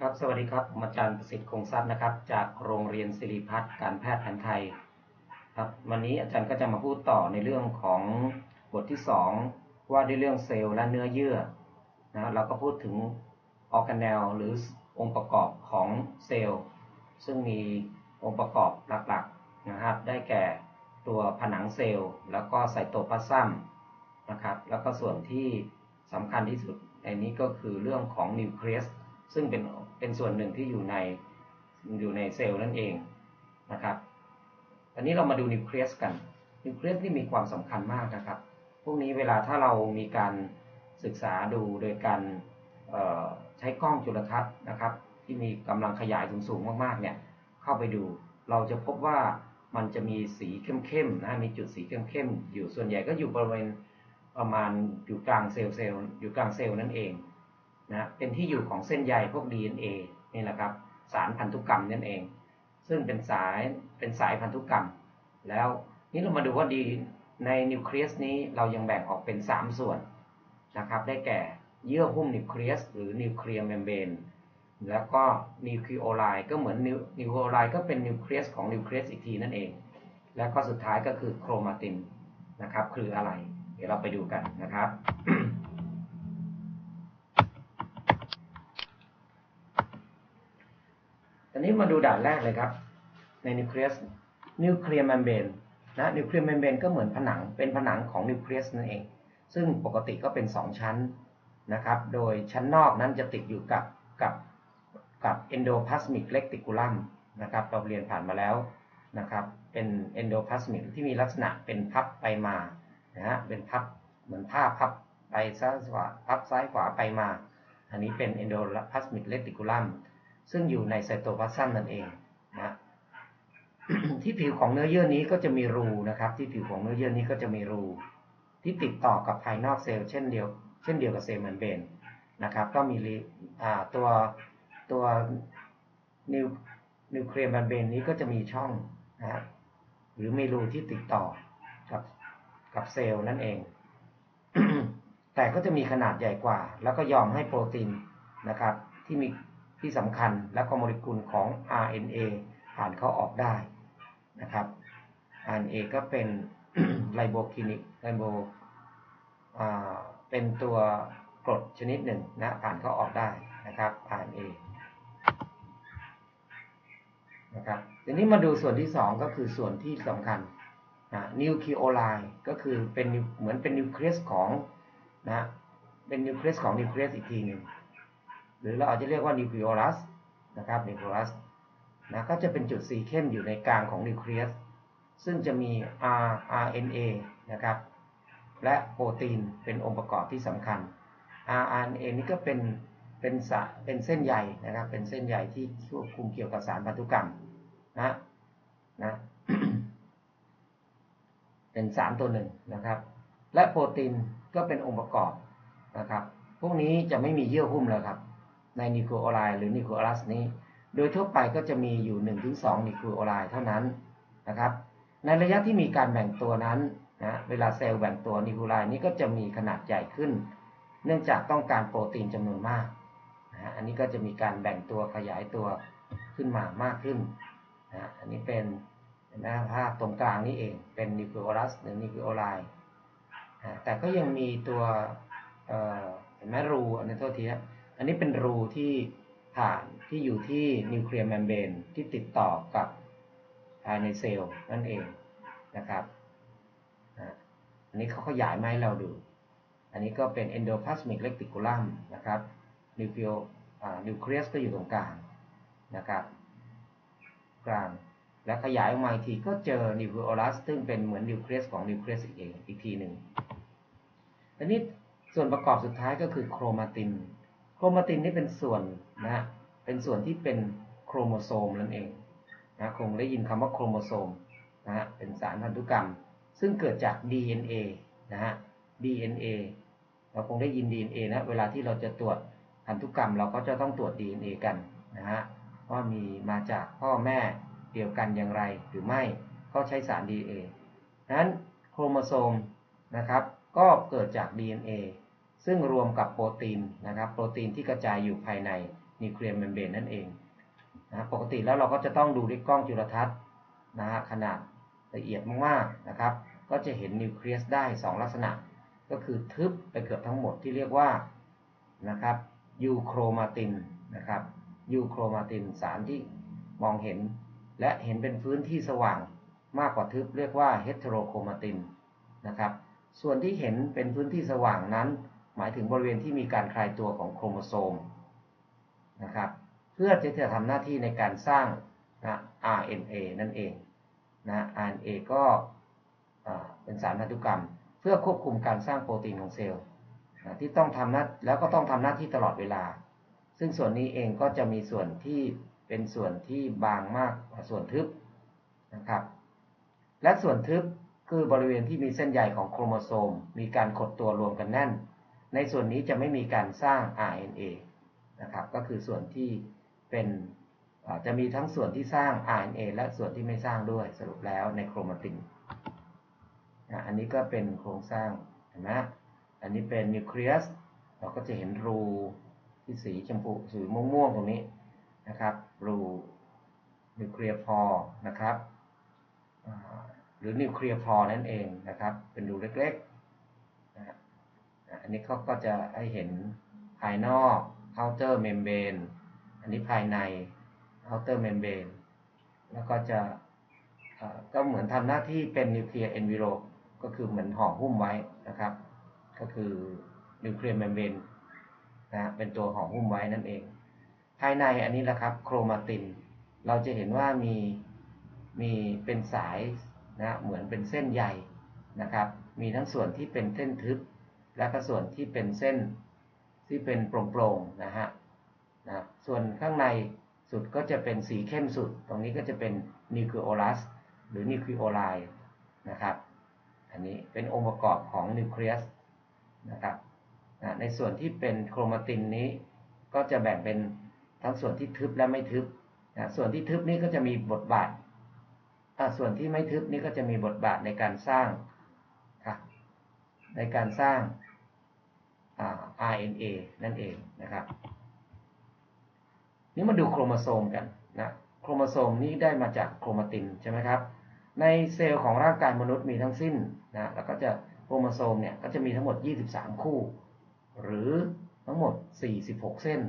ครับ สวัสดีครับอาจารย์ประสิทธิ์คงทรัพย์นะครับ จากโรงเรียนศิริพัฒน์การแพทย์แผนไทย ครับ วันนี้อาจารย์ก็จะมาพูดต่อในเรื่องของบทที่ 2 ว่าด้วยเรื่องเซลล์และเนื้อเยื่อนะเราก็พูดถึงออร์แกเนลหรือองค์ประกอบของเซลล์ ซึ่งมีองค์ประกอบหลักๆนะครับ ได้แก่ตัวผนังเซลล์ แล้วก็ไซโตพลาซัมนะครับ แล้วก็ส่วนที่สำคัญที่สุดในนี้ก็คือเรื่องของนิวเคลียส ซึ่งเป็นเป็นส่วนหนึ่งที่อยู่ในอยู่ในเซลล์นั่นเองนะครับอันนี้เรามาดูนิวเคลียสกัน นิวเคลียสที่มีความสำคัญมากนะครับ พวกนี้เวลาถ้าเรามีการศึกษาดูโดยการใช้กล้องจุลทรรศน์นะครับ ที่มีกำลังขยายสูงๆมากๆเนี่ยเข้าไปดู เราจะพบว่ามันจะมีสีเข้มๆนะมีจุดสีเข้มๆอยู่ส่วนใหญ่ก็อยู่บริเวณประมาณอยู่กลางเซลล์เซลล์อยู่กลางเซลล์นั่นเอง นะเป็นที่อยู่ของเส้นใยพวก DNA นี่แหละครับ สารพันธุกรรมนั่นเอง ซึ่งเป็นสายเป็นสายพันธุกรรม แล้วนี่เรามาดูว่าดีในนิวเคลียสนี้เรายังแบ่งออกเป็น 3 ส่วนนะครับ ได้แก่เยื่อหุ้มนิวเคลียสหรือนิวเคลียร์เมมเบรนแล้วก็นิวคลีโอไลด์ก็เหมือนนิวนิวคลีโอไลด์ก็เป็นนิวเคลียสของนิวเคลียสอีกทีนั่นเอง แล้วก็สุดท้ายก็คือโครมาตินนะครับ คืออะไร เดี๋ยวเราไปดูกันนะครับ อันนี้มาดูด่านแรกเลยครับ ในนิวเคลียสนิวเคลียร์เมมเบรนนะนิวเคลียร์เมมเบรนก็เหมือนผนังเป็นผนังของนิวเคลียสนั่นเอง ซึ่งปกติก็เป็น 2 ชั้นนะครับ โดยชั้นนอกนั้นจะติดอยู่กับกับกับเอนโดพลาสมิกเลกติคูลัมนะครับเราเรียนผ่านมาแล้วนะครับ เป็นเอนโดพลาสมิกที่มีลักษณะเป็นพับไปมานะฮะเป็นพับเหมือนผ้าพับไปซ้ายขวาพับซ้ายขวาไปมา อันนี้เป็นเอนโดพลาสมิกเลกติคูลัม ซึ่งอยู่ในไซโตพลาซัมนั่นเองนะที่ผิวของเนื้อเยื่อนี้ก็จะมีรูนะครับ ที่ผิวของเนื้อเยื่อนี้ก็จะมีรู ที่ติดต่อกับภายนอกเซลล์เช่นเดียว เช่นเดียวกับเซลล์เมมเบนนะครับ ก็มีตัวตัวนิวนิวเคลียร์เมมเบนนี้ก็จะมีช่องนะหรือมีรูที่ติดต่อกับกับเซลล์นั่นเอง แต่ก็จะมีขนาดใหญ่กว่า แล้วก็ยอมให้โปรตีนนะครับ ที่มี ที่สำคัญและก็โมเลกุลของ RNA ผ่านเข้าออกได้นะครับ RNA ก็เป็นไลโบคินิกไลโบเป็นตัวกรดชนิดหนึ่งนะผ่านเข้าออกได้นะครับ RNA นะครับทีนี้มาดูส่วนที่ 2 ก็คือส่วนที่สำคัญนะนิวคลีโอไลน์ก็คือเป็นเหมือนเป็นนิวเคลียสของนะเป็นนิวเคลียสของนิวเคลียสอีกทีหนึ่ง รือเราอาจจะเรียกว่านิวคลีโอลัสนะครับนิวคลีโอลัสนะก็จะเป็นจุดสีเข้มอยู่ในกลางของนิวเคลียสซึ่งจะมี rRNA นะครับและโปรตีนเป็นองค์ประกอบที่สำคัญ rRNA นี่ก็เป็นเป็นสะเป็นเส้นใยนะครับเป็นเส้นใยที่ควบคุมเกี่ยวกับสารพันธุกรรมนะนะเป็นสารตัวหนึ่งนะครับ และโปรตีนก็เป็นองค์ประกอบนะครับ พวกนี้จะไม่มีเยื่อหุ้มแล้วครับ ในนิโคโอไลหรือนิโคลัสนี้ โดยทั่วไปก็จะมีอยู่ 1-2นิโคโอไลเท่านั้นนะครับ ในระยะที่มีการแบ่งตัวนั้นนะเวลาเซลล์แบ่งตัวนิโคไลนี้ก็จะมีขนาดใหญ่ขึ้น เนื่องจากต้องการโปรตีนจำนวนมากนะอันนี้ก็จะมีการแบ่งตัวขยายตัวขึ้นมามากขึ้นนะอันนี้เป็นนะภาพตรงกลางนี้เองเป็นนิโคลัสหรือนิโคโอไลแต่ก็ยังมีตัวเห็นไหมรูอันนี้โทษทีนะ อันนี้เป็นรูที่ผ่านที่อยู่ที่นิวเคลียร์แมมเบรนที่ติดต่อกับภายในเซลล์นั่นเองนะครับอันนี้เขาขยายมาให้เราดู อันนี้ก็เป็นเอนโดพลาสมิกเลกติคูลัมนะครับนิวเคลียนิวเคลียสก็อยู่ตรงกลางนะครับ กลาง แล้วขยายออกมาอีกทีก็เจอนิวเคลียลัสซึ่งเป็นเหมือนนิวเคลียสของนิวเคลียสอีกเองอีกทีหนึ่งอันนี้ส่วนประกอบสุดท้ายก็คือโครมาติน โครมาตินนี่เป็นส่วนนะเป็นส่วนที่เป็นโครโมโซมนั่นเองนะคงได้ยินคำว่าโครโมโซมนะฮะเป็นสารพันธุกรรม ซึ่งเกิดจาก DNA นะฮะ DNA เราคงได้ยิน DNA นะเวลาที่เราจะตรวจพันธุกรรม เราก็จะต้องตรวจ DNA กันนะฮะว่ามีมาจากพ่อแม่เดียวกันอย่างไรหรือไม่ก็ใช้สาร DNA นั้นโครโมโซมนะครับก็เกิดจาก DNA ซึ่งรวมกับโปรตีนนะครับ โปรตีนที่กระจายอยู่ภายในนิวเคลียร์เมมเบรนนั่นเองนะปกติแล้วเราก็จะต้องดูด้วยกล้องจุลทรรศน์นะฮะขนาดละเอียดมากๆนะครับ ก็จะเห็นนิวเคลียสได้ 2 ลักษณะ ก็คือทึบไปเกือบทั้งหมดที่เรียกว่านะครับยูโครมาตินนะครับยูโครมาตินสารที่มองเห็น และเห็นเป็นพื้นที่สว่างมากกว่าทึบเรียกว่าเฮตโรโครมาตินนะครับส่วนที่เห็นเป็นพื้นที่สว่างนั้น หมายถึงบริเวณที่มีการคลายตัวของโครโมโซมนะครับ เพื่อที่จะทำหน้าที่ในการสร้างนะ RNA นั่นเองนะ RNA ก็เป็นสารพันธุกรรม เพื่อควบคุมการสร้างโปรตีนของเซลล์นะที่ต้องทำหน้าแล้วก็ต้องทำหน้าที่ตลอดเวลา ซึ่งส่วนนี้เองก็จะมีส่วนที่เป็นส่วนที่บางมากกว่าส่วนทึบนะครับ และส่วนทึบคือบริเวณที่มีเส้นใยของโครโมโซม มีการขดตัวรวมกันแน่น ในส่วนนี้จะไม่มีการสร้าง RNA นะครับ ก็คือส่วนที่เป็นจะมีทั้งส่วนที่สร้าง RNA และส่วนที่ไม่สร้างด้วยสรุปแล้วในโครมาตินอันนี้ก็เป็นโครงสร้างเห็นไหมอันนี้เป็นนิวเคลียสเราก็จะเห็นรูที่สีชมพูสีม่วงๆตรงนี้นะครับ รูนิวเคลียร์พอนะครับหรือนิวเคลียร์พอนั่นเองนะครับ เป็นรูเล็กๆ อันนี้เขาก็จะให้เห็นภายนอก outer membrane อันนี้ภายใน outer membrane แล้วก็จะก็เหมือนทำหน้าที่เป็นนิวเคลียร์ envelope ก็คือเหมือนห่อหุ้มไว้นะครับ ก็คือนิวเคลียร์เมมเบรนนะเป็นตัวห่อหุ้มไว้นั่นเอง ภายในอันนี้แหละครับโครมาติน เราจะเห็นว่ามีมีเป็นสายนะเหมือนเป็นเส้นใยนะครับ มีทั้งส่วนที่เป็นเส้นทึบ และก็ส่วนที่เป็นเส้นที่เป็นโปร่งๆนะฮะนะส่วนข้างในสุดก็จะเป็นสีเข้มสุด ตรงนี้ก็จะเป็นนิวคลีโอลัสหรือนิวคลีโอไลน์นะครับ อันนี้เป็นองค์ประกอบของนิวเคลียสนะครับนะในส่วนที่เป็นโครมาตินนี้ก็จะแบ่งเป็นทั้งส่วนที่ทึบและไม่ทึบนะส่วนที่ทึบนี้ก็จะมีบทบาท ส่วนที่ไม่ทึบนี้ก็จะมีบทบาทในการสร้างในการสร้าง RNA นั่นเองนะครับ นี่มาดูโครโมโซมกันนะโครโมโซมนี้ได้มาจากโครมาตินใช่ไหมครับ ในเซลล์ของร่างกายมนุษย์มีทั้งสิ้นนะแล้วก็จะโครโมโซมเนี่ยก็จะมีทั้งหมด 23 คู่ หรือทั้งหมด 46 เส้น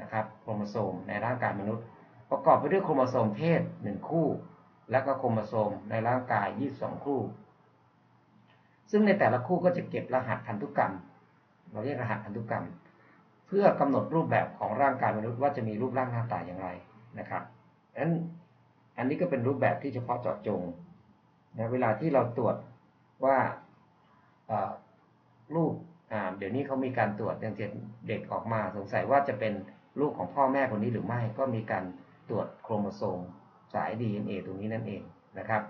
นะครับโครโมโซมในร่างกายมนุษย์ ประกอบไปด้วยโครโมโซมเพศ 1 คู่ และก็โครโมโซมในร่างกาย 22 คู่ ซึ่งในแต่ละคู่ก็จะเก็บรหัสพันธุกรรม เราเรียกรหัสพันธุกรรม เพื่อกำหนดรูปแบบของร่างกายมนุษย์ว่าจะมีรูปร่างหน้าตาอย่างไรนะครับนั้นอันนี้ก็เป็นรูปแบบที่เฉพาะเจาะจงนะเวลาที่เราตรวจว่ารูปเดี๋ยวนี้เขามีการตรวจอย่างเช่นเด็กออกมาสงสัยว่าจะเป็นลูกของพ่อแม่คนนี้หรือไม่ก็มีการตรวจโครโมโซมสาย DNA ตรงนี้นั่นเองนะครับ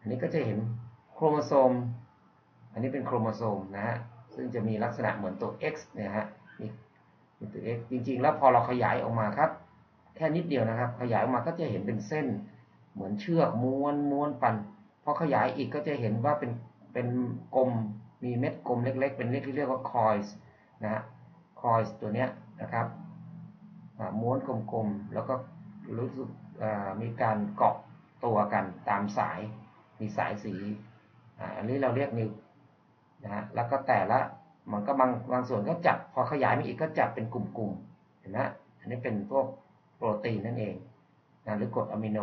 อันนี้ก็จะเห็นโครโมโซม อันนี้เป็นโครโมโซมนะฮะ ซึ่งจะมีลักษณะเหมือนตัว X เนี่ยฮะนี่ตัว X จริง ๆ แล้วพอเราขยายออกมาครับ แค่นิดเดียวนะครับ ขยายออกมาก็จะเห็นเป็นเส้น เหมือนเชือกม้วนม้วนปันพอขยายอีกก็จะเห็นว่าเป็นเป็นกลมมีเม็ดกลมเล็ก ๆ เป็นเรียกที่เรียกว่าคอยส์นะฮะคอยส์ตัวเนี้ยนะครับม้วนกลมๆแล้วก็รู้สึกมีการเกาะตัวกันตามสายมีสายสีอันนี้เราเรียกนิว นะฮะแล้วก็แต่ละมันก็บางบางส่วนก็จับพอขยายมาอีกก็จับเป็นกลุ่มๆเห็นไหมอันนี้เป็นพวกโปรตีนนั่นเองนะหรือกรดอะมิโน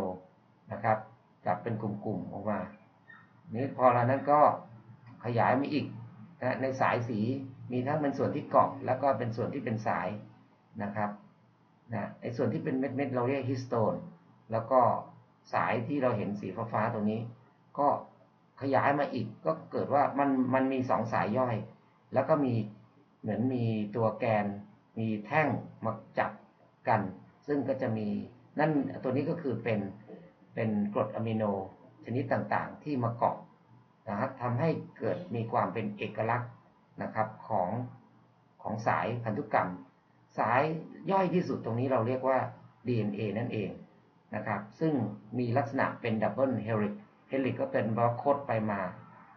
นะครับจับเป็นกลุ่มๆออกมานี้พอแล้วนั้นก็ขยายมาอีกนะในสายสีมีทั้งเป็นส่วนที่เกาะแล้วก็เป็นส่วนที่เป็นสายนะครับนะไอ้ส่วนที่เป็นเม็ดๆเราเรียกฮิสโตนแล้วก็สายที่เราเห็นสีฟ้าๆตรงนี้ ก็ ขยายมาอีกก็เกิดว่ามันมันมีสองสายย่อย แล้วก็มีเหมือนมีตัวแกน มีแท่งมาจับกัน ซึ่งก็จะมีนั่นตัวนี้ก็คือเป็นเป็นกรดอะมิโนชนิดต่างๆ ที่มาเกาะนะครับทำให้เกิดมีความเป็นเอกลักษณ์นะครับของของสายพันธุกรรม สายย่อยที่สุดตรงนี้เราเรียกว่า DNA นั่นเองนะครับ ซึ่งมีลักษณะเป็นดับเบิลเฮลิก เฮลิกก็เป็นบล็อกโคดไปมา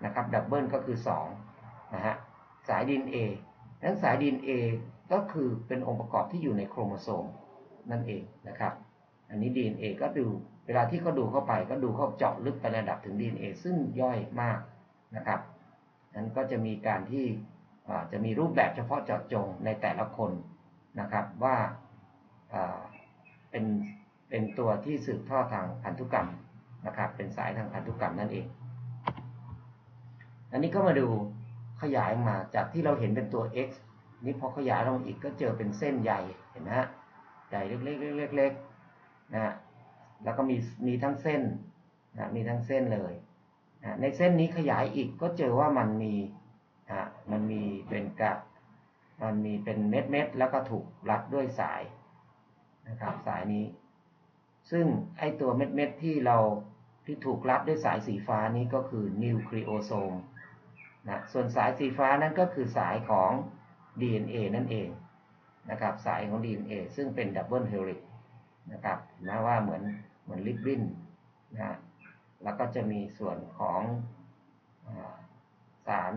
นะครับดับเบิลก็คือ2นะฮะสาย DNA นั้นสาย DNA ก็คือเป็นองค์ประกอบที่อยู่ในโครโมโซมนั่นเองนะครับ อันนี้ DNA ก็ดูเวลาที่เขาดูเข้าไปก็ดูเข้าเจาะลึกไประดับถึง DNA ซึ่งย่อยมากนะครับนั้นก็จะมีการที่จะมีรูปแบบเฉพาะเจาะจงในแต่ละคนนะครับว่าอ่าเป็นเป็นตัวที่สืบทอดทางพันธุกรรม นะครับ เป็นสายทางพันธุกรรมนั่นเอง อันนี้ก็มาดูขยายมาจากที่เราเห็นเป็นตัว x นี่พอขยายลงอีกก็เจอเป็นเส้นใยเห็นไหมฮะใหญ่เล็กๆเล็กๆนะฮะแล้วก็มีมีทั้งเส้นนะมีทั้งเส้นเลยนะในเส้นนี้ขยายอีกก็เจอว่ามันมีอะมันมีเป็นกระมันมีเป็นเม็ดเม็ดๆแล้วก็ถูกรัดด้วยสายนะครับสายนี้ ซึ่งไอตัวเม็ดเม็ดๆที่เรา ที่ถูกรัดด้วยสายสีฟ้านี้ก็คือนิวคลีโอโซมนะส่วนสายสีฟ้านั้นก็คือสายของ DNA นั่นเองนะครับสายของ DNA ซึ่งเป็นดับเบิลเฮลิกนะครับนไหมว่าเหมือนเหมือนลิบบินนะฮะแล้วก็จะมีส่วนของอสาร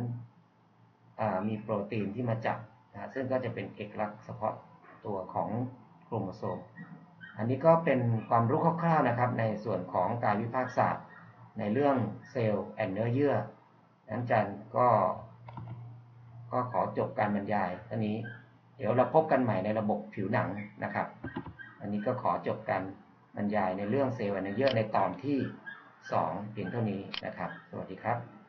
มีโปรตีนที่มาจับนะซึ่งก็จะเป็นเอกลักษณ์เฉพาะตัวของโครโมโซม อันนี้ก็เป็นความรู้คร่าวๆนะครับ ในส่วนของการวิพากษ์ศาสตร์ในเรื่องเซลล์แอนเนื้อเยื่อนั้นจันก็ก็ขอจบการบรรยายท่านี้ เดี๋ยวเราพบกันใหม่ในระบบผิวหนังนะครับ อันนี้ก็ขอจบการบรรยายในเรื่องเซลล์แอนเนื้อเยื่อในตอนที่ 2 เพียงเท่านี้นะครับ สวัสดีครับ